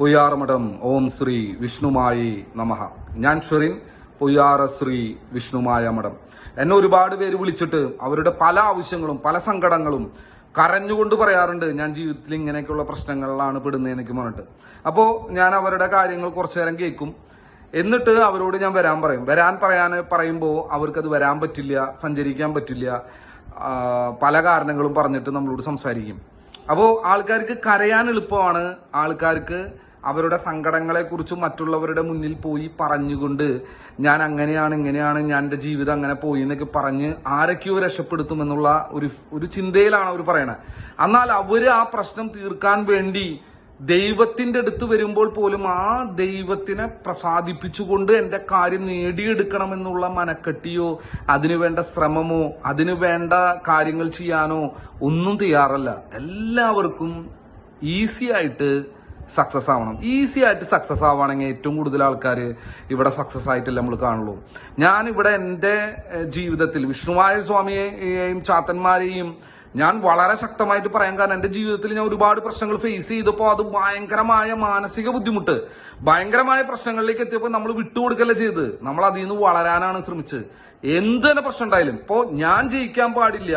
പൊയ്യാറമഠം. ഓം ശ്രീ വിഷ്ണുമായി നമഃ. ഞാൻ ഷെറിൻ പൊയ്യാറ ശ്രീ വിഷ്ണുമായ മഠം. എന്നെ ഒരുപാട് പേര് വിളിച്ചിട്ട് അവരുടെ പല ആവശ്യങ്ങളും പല സങ്കടങ്ങളും കരഞ്ഞുകൊണ്ട് പറയാറുണ്ട്. ഞാൻ ജീവിതത്തിൽ ഇങ്ങനെയൊക്കെയുള്ള പ്രശ്നങ്ങളിലാണ് പെടുന്നതെന്നൊക്കെ പറഞ്ഞിട്ട്. അപ്പോൾ ഞാൻ അവരുടെ കാര്യങ്ങൾ കുറച്ചു നേരം കേൾക്കും. എന്നിട്ട് അവരോട് ഞാൻ വരാൻ പറയും. വരാൻ പറയാൻ പറയുമ്പോൾ അവർക്കത് വരാൻ പറ്റില്ല സഞ്ചരിക്കാൻ പറ്റില്ല. പല കാരണങ്ങളും പറഞ്ഞിട്ട് നമ്മളോട് സംസാരിക്കും. അപ്പോൾ ആൾക്കാർക്ക് കരയാൻ എളുപ്പമാണ്. ആൾക്കാർക്ക് അവരുടെ സങ്കടങ്ങളെ കുറിച്ച് മറ്റുള്ളവരുടെ മുന്നിൽ പോയി പറഞ്ഞുകൊണ്ട് ഞാൻ അങ്ങനെയാണ് ഇങ്ങനെയാണ് ഞാൻ എന്റെ ജീവിതം അങ്ങനെ പോയി എന്നൊക്കെ പറഞ്ഞ് ആരൊക്കെയോ രക്ഷപ്പെടുത്തുമെന്നുള്ള ഒരു ഒരു ചിന്തയിലാണ് അവർ പറയണത് എന്നാൽ അവർ ആ പ്രശ്നം തീർക്കാൻ വേണ്ടി ദൈവത്തിന്റെ അടുത്ത് വരുമ്പോൾ പോലും ആ ദൈവത്തിനെ പ്രസാദിപ്പിച്ചുകൊണ്ട് എന്റെ കാര്യം നേടിയെടുക്കണമെന്നുള്ള മനക്കെട്ടിയോ അതിനു വേണ്ട ശ്രമമോ അതിനു വേണ്ട കാര്യങ്ങൾ ചെയ്യാനോ ഒന്നും തയ്യാറല്ല. എല്ലാവർക്കും ഈസി ആയിട്ട് സക്സസ് ആവണം. ഈസി ആയിട്ട് സക്സസ് ആവുകയാണെങ്കിൽ ഏറ്റവും കൂടുതൽ ആൾക്കാർ ഇവിടെ സക്സസ് ആയിട്ടല്ല നമ്മൾ കാണുള്ളൂ. ഞാൻ ഇവിടെ എന്റെ ജീവിതത്തിൽ വിഷ്ണുവായ സ്വാമിയെയും ചാത്തന്മാരെയും ഞാൻ വളരെ ശക്തമായിട്ട് പറയാൻ കാരണം എന്റെ ജീവിതത്തിൽ ഞാൻ ഒരുപാട് പ്രശ്നങ്ങൾ ഫേസ് ചെയ്തപ്പോൾ അത് ഭയങ്കരമായ മാനസിക ബുദ്ധിമുട്ട്. ഭയങ്കരമായ പ്രശ്നങ്ങളിലേക്ക് എത്തിയപ്പോൾ നമ്മൾ വിട്ടുകൊടുക്കല്ല ചെയ്ത് നമ്മൾ അതിൽ നിന്ന് വളരാനാണ് ശ്രമിച്ചത്. എന്ത് തന്നെ പ്രശ്നം ഉണ്ടായാലും ഇപ്പോൾ ഞാൻ ജയിക്കാൻ പാടില്ല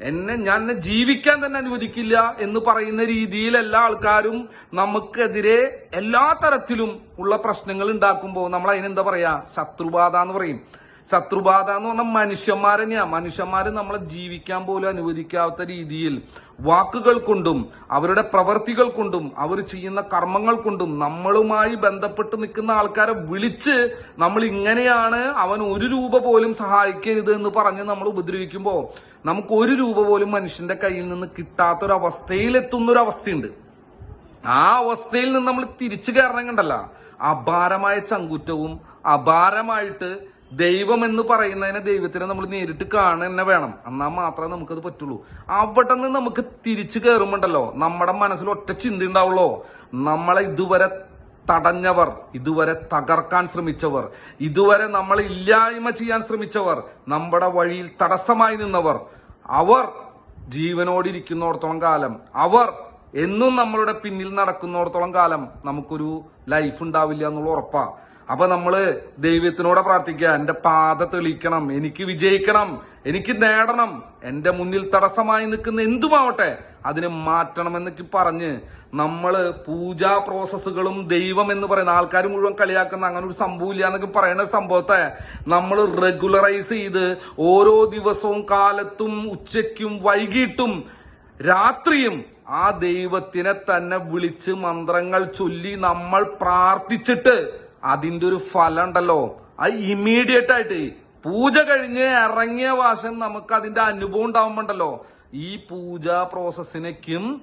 എന്നെ ഞാൻ എന്നെ ജീവിക്കാൻ തന്നെ അനുവദിക്കില്ല എന്ന് പറയുന്ന രീതിയിൽ എല്ലാ ആൾക്കാരും നമുക്കെതിരെ എല്ലാ തരത്തിലും ഉള്ള പ്രശ്നങ്ങൾ ഉണ്ടാക്കുമ്പോൾ നമ്മൾ അതിനെന്താ പറയാ? ശത്രുബാധ എന്ന് പറയും. ശത്രുബാധ എന്ന് പറഞ്ഞാൽ മനുഷ്യന്മാർ തന്നെയാണ് മനുഷ്യന്മാര് നമ്മളെ ജീവിക്കാൻ പോലും അനുവദിക്കാത്ത രീതിയിൽ വാക്കുകൾ കൊണ്ടും അവരുടെ പ്രവർത്തികൾ കൊണ്ടും അവർ ചെയ്യുന്ന കർമ്മങ്ങൾ കൊണ്ടും നമ്മളുമായി ബന്ധപ്പെട്ട് നിൽക്കുന്ന ആൾക്കാരെ വിളിച്ച് നമ്മൾ ഇങ്ങനെയാണ് അവൻ ഒരു രൂപ പോലും സഹായിക്കരുത് എന്ന് പറഞ്ഞ് നമ്മൾ ഉപദ്രവിക്കുമ്പോൾ നമുക്ക് ഒരു രൂപ പോലും മനുഷ്യന്റെ കയ്യിൽ നിന്ന് കിട്ടാത്തൊരവസ്ഥയിലെത്തുന്ന ഒരു അവസ്ഥയുണ്ട് ആ അവസ്ഥയിൽ നിന്ന് നമ്മൾ തിരിച്ചു കയറണം കണ്ടല്ല അപാരമായ ചങ്കുറ്റവും അപാരമായിട്ട് ദൈവം എന്ന് പറയുന്നതിനെ ദൈവത്തിനെ നമ്മൾ നേരിട്ട് കാണുക തന്നെ വേണം. എന്നാൽ മാത്രമേ നമുക്കത് പറ്റുള്ളൂ. അവിടെ നിന്ന് നമുക്ക് തിരിച്ചു കയറുമ്പോണ്ടല്ലോ നമ്മുടെ മനസ്സിൽ ഒറ്റ ചിന്ത ഉണ്ടാവുള്ളൂ. നമ്മളെ ഇതുവരെ തടഞ്ഞവർ ഇതുവരെ തകർക്കാൻ ശ്രമിച്ചവർ ഇതുവരെ നമ്മൾ ഇല്ലായ്മ ചെയ്യാൻ ശ്രമിച്ചവർ നമ്മുടെ വഴിയിൽ തടസ്സമായി നിന്നവർ അവർ ജീവനോടിരിക്കുന്നിടത്തോളം കാലം അവർ എന്നും നമ്മളുടെ പിന്നിൽ നടക്കുന്നിടത്തോളം കാലം നമുക്കൊരു ലൈഫ് ഉണ്ടാവില്ല എന്നുള്ള ഉറപ്പാ. അപ്പൊ നമ്മൾ ദൈവത്തിനോടെ പ്രാർത്ഥിക്കുക എന്റെ പാത തെളിയിക്കണം എനിക്ക് വിജയിക്കണം എനിക്ക് നേടണം എന്റെ മുന്നിൽ തടസ്സമായി നിൽക്കുന്ന എന്തുമാവട്ടെ അതിനെ മാറ്റണം മാറ്റണമെന്നൊക്കെ പറഞ്ഞ് നമ്മൾ പൂജാ പ്രോസസ്സുകളും ദൈവം എന്ന് പറയുന്ന ആൾക്കാർ മുഴുവൻ കളിയാക്കുന്ന അങ്ങനെ ഒരു സംഭവം ഇല്ല എന്നൊക്കെ പറയുന്ന സംഭവത്തെ നമ്മൾ റെഗുലറൈസ് ചെയ്ത് ഓരോ ദിവസവും കാലത്തും ഉച്ചയ്ക്കും വൈകിട്ടും രാത്രിയും ആ ദൈവത്തിനെ തന്നെ വിളിച്ച് മന്ത്രങ്ങൾ ചൊല്ലി നമ്മൾ പ്രാർത്ഥിച്ചിട്ട് അതിന്റെ ഒരു ഫലം ഉണ്ടല്ലോ അത് ഇമ്മീഡിയറ്റ് ആയിട്ട് പൂജ കഴിഞ്ഞ് ഇറങ്ങിയ വാശം നമുക്ക് അതിന്റെ അനുഭവം ഉണ്ടാവുമ്പോണ്ടല്ലോ. ഈ പൂജാ പ്രോസസ്സിനേക്കും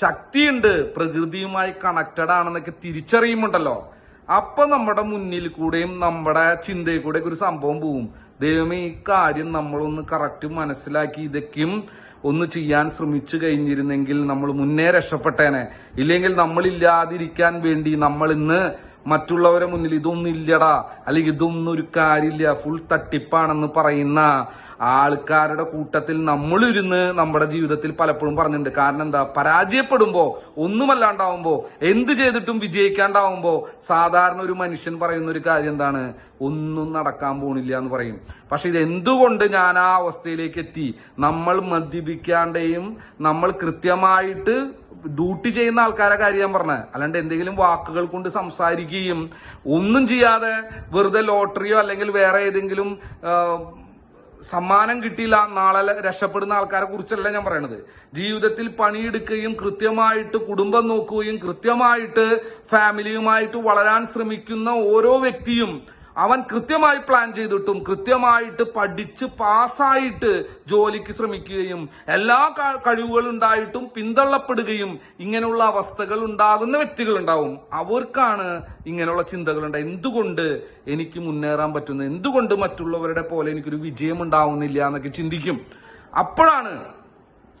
ശക്തിയുണ്ട്. പ്രകൃതിയുമായി കണക്റ്റഡ് ആണെന്നൊക്കെ തിരിച്ചറിയുമുണ്ടല്ലോ അപ്പൊ നമ്മുടെ മുന്നിൽ കൂടെയും നമ്മുടെ ചിന്തയിൽ കൂടെ ഒരു സംഭവം പോവും. ദൈവമേ ഈ കാര്യം നമ്മളൊന്ന് കറക്റ്റ് മനസ്സിലാക്കി ഇതൊക്കെയും ഒന്ന് ചെയ്യാൻ ശ്രമിച്ചു കഴിഞ്ഞിരുന്നെങ്കിൽ നമ്മൾ മുന്നേ രക്ഷപ്പെട്ടേനെ. ഇല്ലെങ്കിൽ നമ്മളില്ലാതിരിക്കാൻ വേണ്ടി നമ്മൾ ഇന്ന് മറ്റുള്ളവരെ മുന്നിൽ ഇതൊന്നും ഇല്ലടാ. അല്ലെങ്കിൽ ഇതൊന്നും ഒരു കാര്യമില്ല. ഫുൾ തട്ടിപ്പാണെന്ന് പറയുന്ന ആൾക്കാരുടെ കൂട്ടത്തിൽ നമ്മളിരുന്ന് നമ്മുടെ ജീവിതത്തിൽ പലപ്പോഴും പറഞ്ഞിട്ടുണ്ട്. കാരണം എന്താ? പരാജയപ്പെടുമ്പോ ഒന്നുമല്ലാണ്ടാവുമ്പോ എന്ത് ചെയ്തിട്ടും വിജയിക്കാണ്ടാവുമ്പോ സാധാരണ ഒരു മനുഷ്യൻ പറയുന്ന ഒരു കാര്യം എന്താണ്? ഒന്നും നടക്കാൻ പോണില്ല എന്ന് പറയും. പക്ഷെ ഇത് എന്തുകൊണ്ട് ഞാൻ ആ അവസ്ഥയിലേക്ക് എത്തി? നമ്മൾ മദ്യപിക്കാണ്ടെയും നമ്മൾ കൃത്യമായിട്ട് ഡ്യൂട്ടി ചെയ്യുന്ന ആൾക്കാരെ കാര്യം ഞാൻ പറഞ്ഞത് അല്ലാണ്ട് എന്തെങ്കിലും വാക്കുകൾ കൊണ്ട് സംസാരിക്കുകയും ഒന്നും ചെയ്യാതെ വെറുതെ ലോട്ടറിയോ അല്ലെങ്കിൽ വേറെ ഏതെങ്കിലും സമ്മാനം കിട്ടിയില്ല നാളെ രക്ഷപ്പെടുന്ന ആൾക്കാരെ കുറിച്ചല്ല ഞാൻ പറയണത്. ജീവിതത്തിൽ പണിയെടുക്കുകയും കൃത്യമായിട്ട് കുടുംബം നോക്കുകയും കൃത്യമായിട്ട് ഫാമിലിയുമായിട്ട് വളരാൻ ശ്രമിക്കുന്ന ഓരോ വ്യക്തിയും അവൻ കൃത്യമായി പ്ലാൻ ചെയ്തിട്ടും കൃത്യമായിട്ട് പഠിച്ച് പാസ്സായിട്ട് ജോലിക്ക് ശ്രമിക്കുകയും എല്ലാ കഴിവുകളുണ്ടായിട്ടും പിന്തള്ളപ്പെടുകയും ഇങ്ങനെയുള്ള അവസ്ഥകൾ ഉണ്ടാകുന്ന വ്യക്തികൾ ഉണ്ടാവും അവർക്കാണ് ഇങ്ങനെയുള്ള ചിന്തകൾ ഉണ്ടായി എന്തുകൊണ്ട് എനിക്ക് മുന്നേറാൻ പറ്റുന്നത്? എന്തുകൊണ്ട് മറ്റുള്ളവരുടെ പോലെ എനിക്കൊരു വിജയം ഉണ്ടാവുന്നില്ല എന്നൊക്കെ ചിന്തിക്കും. അപ്പോഴാണ്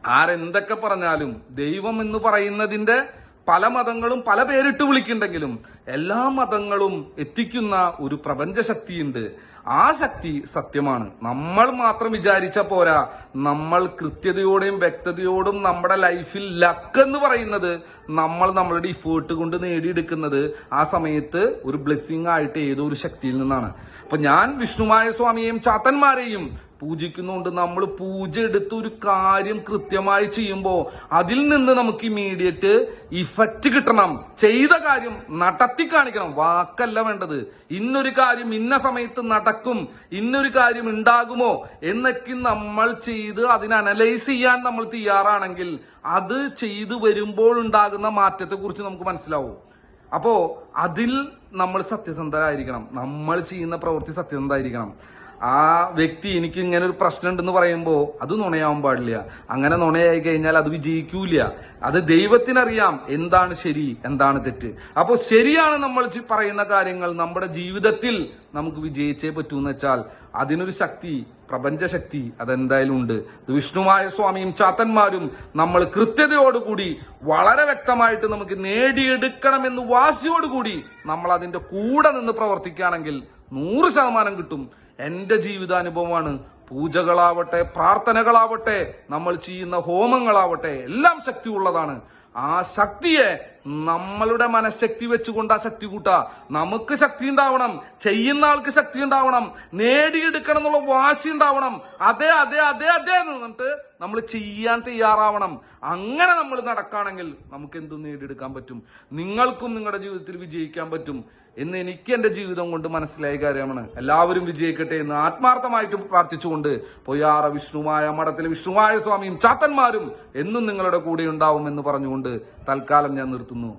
ആരെന്തൊക്കെ പറഞ്ഞാലും ദൈവം എന്ന് പറയുന്നതിന്റെ പല മതങ്ങളും പല പേരിട്ട് വിളിക്കുന്നുണ്ടെങ്കിലും എല്ലാ മതങ്ങളും എത്തിക്കുന്ന ഒരു പ്രപഞ്ച ശക്തിയുണ്ട് ആ ശക്തി സത്യമാണ്. നമ്മൾ മാത്രം വിചാരിച്ച പോരാ. നമ്മൾ കൃത്യതയോടെയും വ്യക്തതയോടും നമ്മുടെ ലൈഫിൽ ലക്ക് എന്ന് പറയുന്നത് നമ്മൾ നമ്മളുടെ ഇഫേർട്ട് കൊണ്ട് നേടിയെടുക്കുന്നത് ആ സമയത്ത് ഒരു ബ്ലെസ്സിങ് ആയിട്ട് ഏതോ ഒരു ശക്തിയിൽ നിന്നാണ്. അപ്പൊ ഞാൻ വിഷ്ണുമായ സ്വാമിയെയും ചാത്തന്മാരെയും പൂജിക്കുന്നുണ്ട്. നമ്മൾ പൂജ എടുത്ത് ഒരു കാര്യം കൃത്യമായി ചെയ്യുമ്പോൾ അതിൽ നിന്ന് നമുക്ക് ഇമീഡിയറ്റ് ഇഫക്റ്റ് കിട്ടണം. ചെയ്ത കാര്യം നടത്തി കാണിക്കണം വാക്കല്ല വേണ്ടത്. ഇന്നൊരു കാര്യം ഇന്ന സമയത്ത് നടക്കും. ഇന്നൊരു കാര്യം ഉണ്ടാകുമോ എന്നൊക്കെ നമ്മൾ ചെയ്ത് അതിനെ അനലൈസ് ചെയ്യാൻ നമ്മൾ തയ്യാറാണെങ്കിൽ അത് ചെയ്തു വരുമ്പോൾ ഉണ്ടാകുന്ന മാറ്റത്തെ കുറിച്ച് നമുക്ക് മനസ്സിലാവും. അപ്പോ അതിൽ നമ്മൾ സത്യസന്ധരായിരിക്കണം. നമ്മൾ ചെയ്യുന്ന പ്രവൃത്തി സത്യസന്ധരായിരിക്കണം. ആ വ്യക്തി എനിക്ക് ഇങ്ങനെ ഒരു പ്രശ്നം ഉണ്ടെന്ന് പറയുമ്പോൾ അത് നുണയാവാൻ പാടില്ല. അങ്ങനെ നുണയായി കഴിഞ്ഞാൽ അത് വിജയിക്കൂല അത് ദൈവത്തിനറിയാം എന്താണ് ശരി എന്താണ് തെറ്റ്. അപ്പോൾ ശരിയാണ് നമ്മൾ പറയുന്ന കാര്യങ്ങൾ നമ്മുടെ ജീവിതത്തിൽ നമുക്ക് വിജയിച്ചേ പറ്റൂ എന്ന് വെച്ചാൽ അതിനൊരു ശക്തി പ്രപഞ്ചശക്തി അതെന്തായാലും ഉണ്ട്. വിഷ്ണുമായ സ്വാമിയും ചാത്തന്മാരും നമ്മൾ കൃത്യതയോടുകൂടി വളരെ വ്യക്തമായിട്ട് നമുക്ക് നേടിയെടുക്കണമെന്ന് വാശിയോടുകൂടി നമ്മൾ അതിന്റെ കൂടെ നിന്ന് പ്രവർത്തിക്കുകയാണെങ്കിൽ നൂറ് ശതമാനം കിട്ടും. എന്റെ ജീവിതാനുഭവമാണ്. പൂജകളാവട്ടെ പ്രാർത്ഥനകളാവട്ടെ നമ്മൾ ചെയ്യുന്ന ഹോമങ്ങളാവട്ടെ എല്ലാം ശക്തിയുള്ളതാണ്. ആ ശക്തിയെ നമ്മളുടെ മനഃശക്തി വെച്ചുകൊണ്ട് ആ ശക്തി കൂട്ടുക നമുക്ക് ശക്തി ഉണ്ടാവണം ചെയ്യുന്ന ആൾക്ക് ശക്തി ഉണ്ടാവണം നേടിയെടുക്കണം എന്നുള്ള വാശി ഉണ്ടാവണം. അതെ അതെ അതെ അതെ എന്ന് പറഞ്ഞിട്ട് നമ്മൾ ചെയ്യാൻ തയ്യാറാവണം. അങ്ങനെ നമ്മൾ നടക്കുകയാണെങ്കിൽ നമുക്ക് എന്തും നേടിയെടുക്കാൻ പറ്റും. നിങ്ങൾക്കും നിങ്ങളുടെ ജീവിതത്തിൽ വിജയിക്കാൻ പറ്റും. എന്ന് എനിക്ക് എന്റെ ജീവിതം കൊണ്ട് മനസ്സിലായ കാര്യമാണ്. എല്ലാവരും വിജയിക്കട്ടെ എന്ന് ആത്മാർത്ഥമായിട്ട് പ്രാർത്ഥിച്ചുകൊണ്ട് പൊയ്യാറ വിഷ്ണുമായ മഠത്തിലെ വിഷ്ണുമായ സ്വാമിയും ചാത്തന്മാരും എന്നും നിങ്ങളുടെ കൂടെ ഉണ്ടാവും എന്ന് പറഞ്ഞുകൊണ്ട് തൽക്കാലം ഞാൻ നിർത്തുന്നു.